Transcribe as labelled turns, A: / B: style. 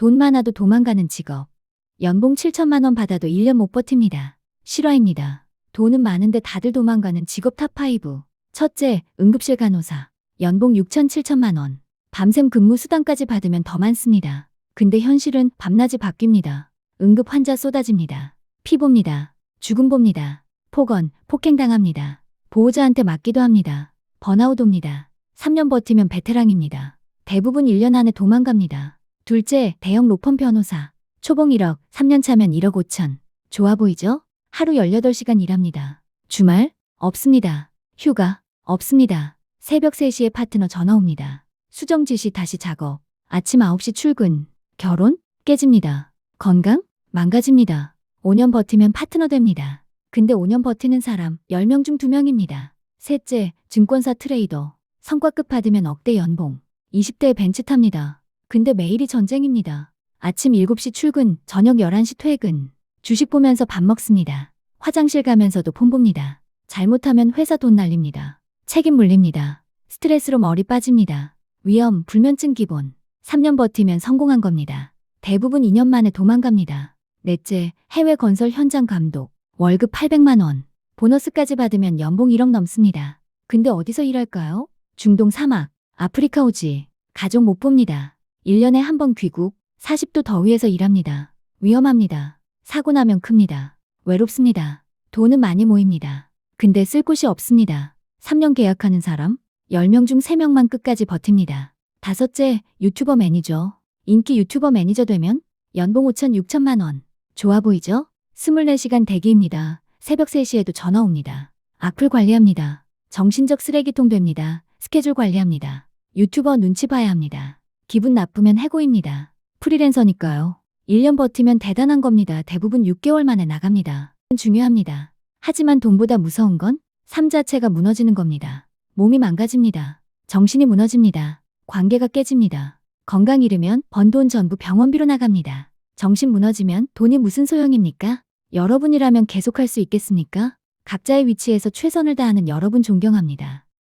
A: 돈 많아도 도망가는 직업. 연봉 7천만 원 받아도 1년 못 버팁니다. 실화입니다. 돈은 많은데 다들 도망가는 직업 탑5. 첫째, 응급실 간호사. 연봉 6천 7천만 원. 밤샘 근무 수당까지 받으면 더 많습니다. 근데 현실은 밤낮이 바뀝니다. 응급 환자 쏟아집니다. 피 봅니다. 죽음 봅니다. 폭언, 폭행당합니다. 보호자한테 맞기도 합니다. 번아웃 옵니다. 3년 버티면 베테랑입니다. 대부분 1년 안에 도망갑니다. 둘째, 대형 로펌 변호사. 초봉 1억, 3년 차면 1억 5천. 좋아 보이죠? 하루 18시간 일합니다. 주말? 없습니다. 휴가? 없습니다. 새벽 3시에 파트너 전화 옵니다. 수정 지시 다시 작업. 아침 9시 출근. 결혼? 깨집니다. 건강? 망가집니다. 5년 버티면 파트너 됩니다. 근데 5년 버티는 사람 10명 중 2명입니다. 셋째, 증권사 트레이더. 성과급 받으면 억대 연봉. 20대 벤츠 탑니다. 근데 매일이 전쟁입니다. 아침 7시 출근, 저녁 11시 퇴근. 주식 보면서 밥 먹습니다. 화장실 가면서도 폰 봅니다. 잘못하면 회사 돈 날립니다. 책임 물립니다. 스트레스로 머리 빠집니다. 위험, 불면증 기본. 3년 버티면 성공한 겁니다. 대부분 2년 만에 도망갑니다. 넷째, 해외 건설 현장 감독. 월급 800만 원. 보너스까지 받으면 연봉 1억 넘습니다. 근데 어디서 일할까요? 중동 사막, 아프리카 오지. 가족 못 봅니다. 1년에 한 번 귀국, 40도 더위에서 일합니다. 위험합니다. 사고 나면 큽니다. 외롭습니다. 돈은 많이 모입니다. 근데 쓸 곳이 없습니다. 3년 계약하는 사람, 10명 중 3명만 끝까지 버팁니다. 다섯째, 유튜버 매니저. 인기 유튜버 매니저 되면 연봉 5천 6천만 원. 좋아 보이죠? 24시간 대기입니다. 새벽 3시에도 전화 옵니다. 악플 관리합니다. 정신적 쓰레기통 됩니다. 스케줄 관리합니다. 유튜버 눈치 봐야 합니다. 기분 나쁘면 해고입니다. 프리랜서니까요. 1년 버티면 대단한 겁니다. 대부분 6개월 만에 나갑니다. 중요합니다. 하지만 돈보다 무서운 건 삶 자체가 무너지는 겁니다. 몸이 망가집니다. 정신이 무너집니다. 관계가 깨집니다. 건강 잃으면 번 돈 전부 병원비로 나갑니다. 정신 무너지면 돈이 무슨 소용입니까? 여러분이라면 계속할 수 있겠습니까? 각자의 위치에서 최선을 다하는 여러분 존경합니다.